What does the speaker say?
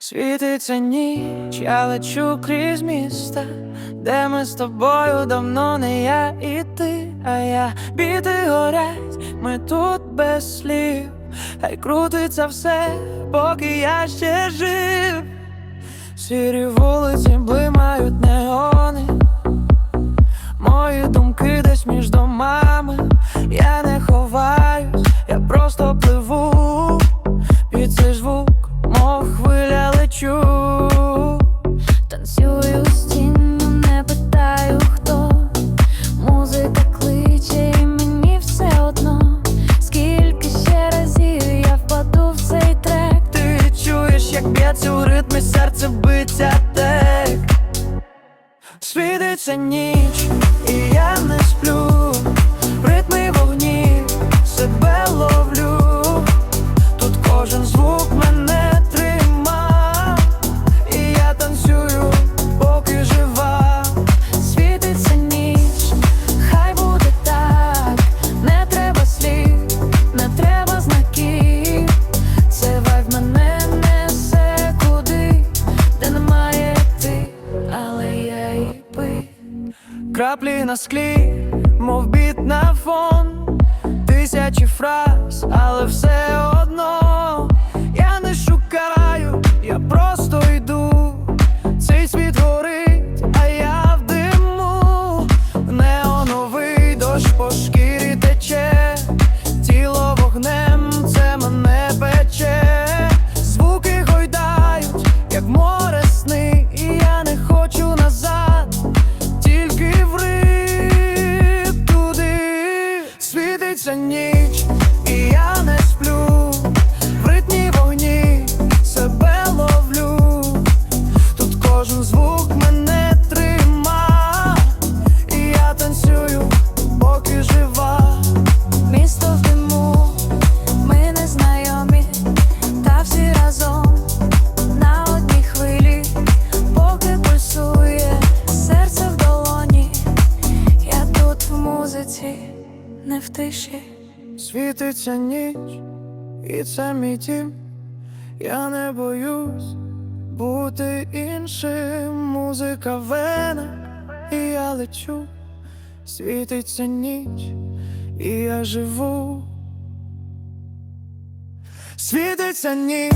Світиться ніч, я лечу крізь міста, де ми з тобою давно не я і ти, а я біти горять, ми тут без слів, хай крутиться все, поки я ще жив. Сірі вулиці блимають б'ється у ритмі серце биться так. Світиться ніч, і я Краплі на склі, мов біт на фон, тисячі фраз, але все одно не в тиші. Світиться ніч, і це мій дім. Я не боюсь бути іншим. Музика в венах, і я лечу. Світиться ніч, і я живу. Світиться ніч,